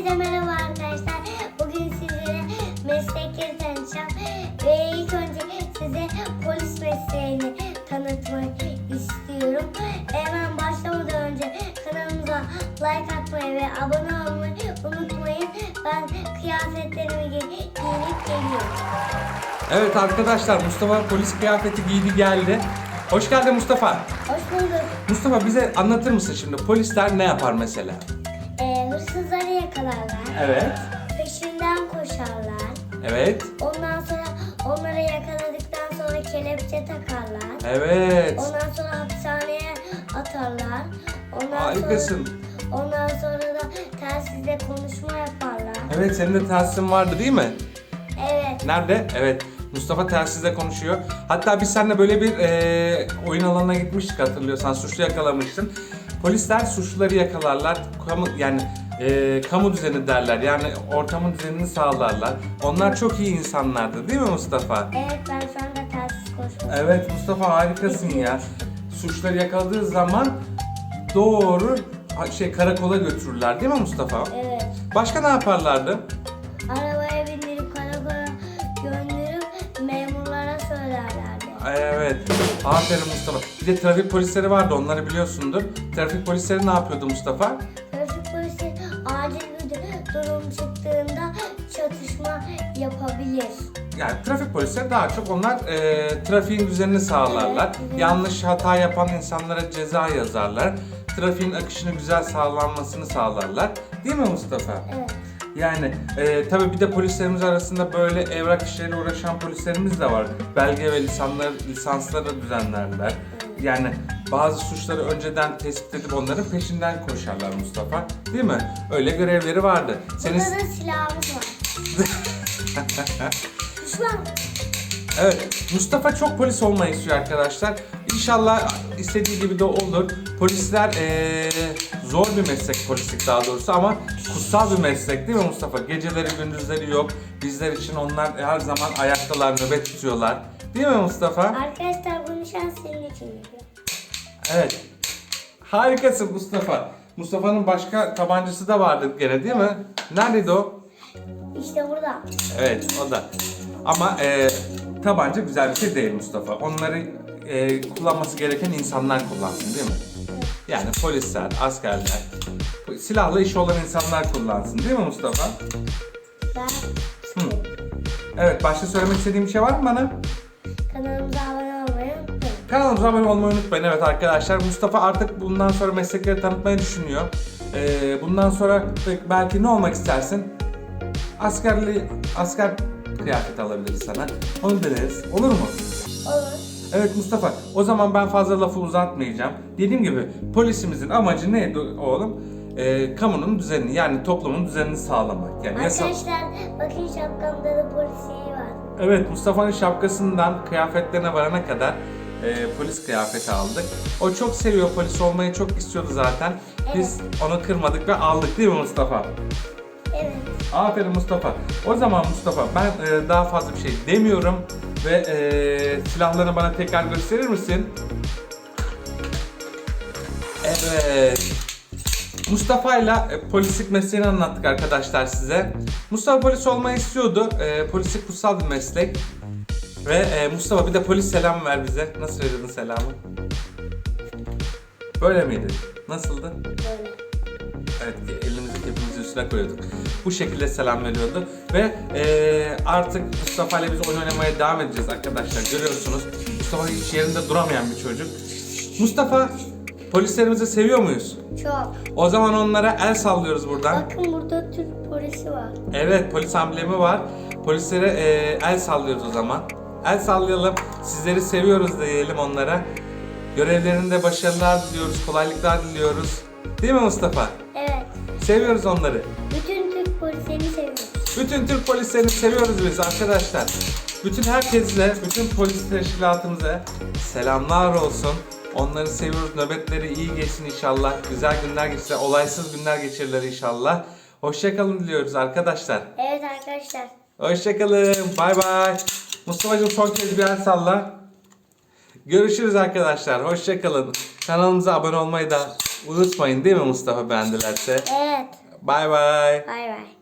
Herkese merhaba arkadaşlar. Bugün sizlere meslekleri tanıtacağım. Ve ilk önce size polis mesleğini tanıtmak istiyorum. Hemen başlamadan önce kanalımıza like atmayı ve abone olmayı unutmayın. Ben kıyafetlerimi gi- giyinip geliyorum. Evet arkadaşlar Mustafa polis kıyafeti giydi geldi. Hoş geldin Mustafa. Hoş bulduk. Mustafa bize anlatır mısın şimdi polisler ne yapar mesela? Ee, hırsızları yakalarlar. Evet. Peşinden koşarlar. Evet. Ondan sonra onları yakaladıktan sonra kelepçe takarlar. Evet. Ondan sonra hapishaneye atarlar. Ondan Harikasın. Sonra, ondan sonra da telsizle konuşma yaparlar. Evet senin de telsizin vardı değil mi? Evet. Nerede? Evet. Mustafa telsizle konuşuyor. Hatta biz seninle böyle bir e, oyun alanına gitmiştik hatırlıyorsan. Suçlu yakalamıştın. Polisler suçluları yakalarlar. Kamu, yani e, kamu düzeni derler. Yani ortamın düzenini sağlarlar. Onlar çok iyi insanlardı değil mi Mustafa? Evet ben şu anda telsiz konuşuyorum. Evet Mustafa harikasın ya. Suçları yakaladığı zaman doğru şey karakola götürürler değil mi Mustafa? Evet. Başka ne yaparlardı? Evet. Aferin Mustafa. Bir de trafik polisleri vardı onları biliyorsundur. Trafik polisleri ne yapıyordu Mustafa? Trafik polisi acil bir durum çıktığında çatışma yapabilir. Yani trafik polisleri daha çok onlar e, trafiğin düzenini sağlarlar. Evet. Yanlış hata yapan insanlara ceza yazarlar. Trafiğin akışını güzel sağlanmasını sağlarlar. Değil mi Mustafa? Evet. Yani e, tabii bir de polislerimiz arasında böyle evrak işleriyle uğraşan polislerimiz de var. Belge ve lisanları, lisansları düzenlerler. Yani bazı suçları önceden tespit edip onların peşinden koşarlar Mustafa. Değil mi? Öyle görevleri vardı. Senin... Burada da silahımız var. Düşman. Evet, Mustafa çok polis olmayı istiyor arkadaşlar. İnşallah istediği gibi de olur. Polisler eee, zor bir meslek polislik daha doğrusu ama kutsal bir meslek değil mi Mustafa? Geceleri gündüzleri yok. Bizler için onlar her zaman ayaktalar, nöbet tutuyorlar. Değil mi Mustafa? Arkadaşlar bunu şans senin için yapıyor. Evet. Harikasın Mustafa. Mustafa'nın başka tabancası da vardı gene değil mi? Neredeydi o? İşte burada. Evet o da. Ama e, tabanca güzel bir şey değil Mustafa. Onları e, kullanması gereken insanlar kullansın değil mi? Yani polisler, askerler, silahlı işi olan insanlar kullansın değil mi Mustafa? Ben Hı. Evet başka söylemek istediğim bir şey var mı bana? kanalımıza abone olmayı unutmayın. Kanalımıza abone olmayı unutmayın. Evet arkadaşlar Mustafa artık bundan sonra meslekleri tanıtmayı düşünüyor. Ee, bundan sonra belki ne olmak istersin? Askerli asker kıyafeti alabiliriz sana. Onu deneriz. Olur mu? Olur. Evet Mustafa. O zaman ben fazla lafı uzatmayacağım. Dediğim gibi polisimizin amacı neydi oğlum? Ee, kamunun düzenini yani toplumun düzenini sağlamak. Yani yasa- Arkadaşlar bakın şapkamda da polisiye var. Evet Mustafa'nın şapkasından kıyafetlerine varana kadar e, polis kıyafeti aldık. O çok seviyor polis olmayı çok istiyordu zaten. Biz onu kırmadık ve aldık değil mi Mustafa? Evet. Aferin Mustafa. O zaman Mustafa ben e, daha fazla bir şey demiyorum ve e, silahlarını bana tekrar gösterir misin? Evet. Mustafa ile e, polislik mesleğini anlattık arkadaşlar size. Mustafa polis olmayı istiyordu. E, polislik kutsal bir meslek. Ve e, Mustafa bir de polis selam ver bize. Nasıl verirdin selamı? Böyle miydi? Nasıldı? Böyle. Evet üstüne koyuyorduk. Bu şekilde selam veriyordu. Ve eee, artık Mustafa ile biz oyun oynamaya devam edeceğiz arkadaşlar. Görüyorsunuz Mustafa hiç yerinde duramayan bir çocuk. Mustafa polislerimizi seviyor muyuz? Çok. O zaman onlara el sallıyoruz buradan. Bakın burada Türk polisi var. Evet polis amblemi var. Polislere eee, el sallıyoruz o zaman. El sallayalım. Sizleri seviyoruz diyelim onlara. Görevlerinde başarılar diliyoruz, kolaylıklar diliyoruz. Değil mi Mustafa? Evet. Seviyoruz onları. Bütün Türk polislerini seviyoruz. Bütün Türk polislerini seviyoruz biz arkadaşlar. Bütün herkesle, bütün polis teşkilatımıza selamlar olsun. Onları seviyoruz. Nöbetleri iyi geçsin inşallah. Güzel günler geçsin. Olaysız günler geçirirler inşallah. Hoşçakalın diliyoruz arkadaşlar. Evet arkadaşlar. Hoşçakalın. Bay bay. Mustafa'cığım son kez bir el salla. Görüşürüz arkadaşlar. Hoşçakalın. Kanalımıza abone olmayı da unutmayın değil mi Mustafa beğendilerse? Evet. Bay bay. Bay bay.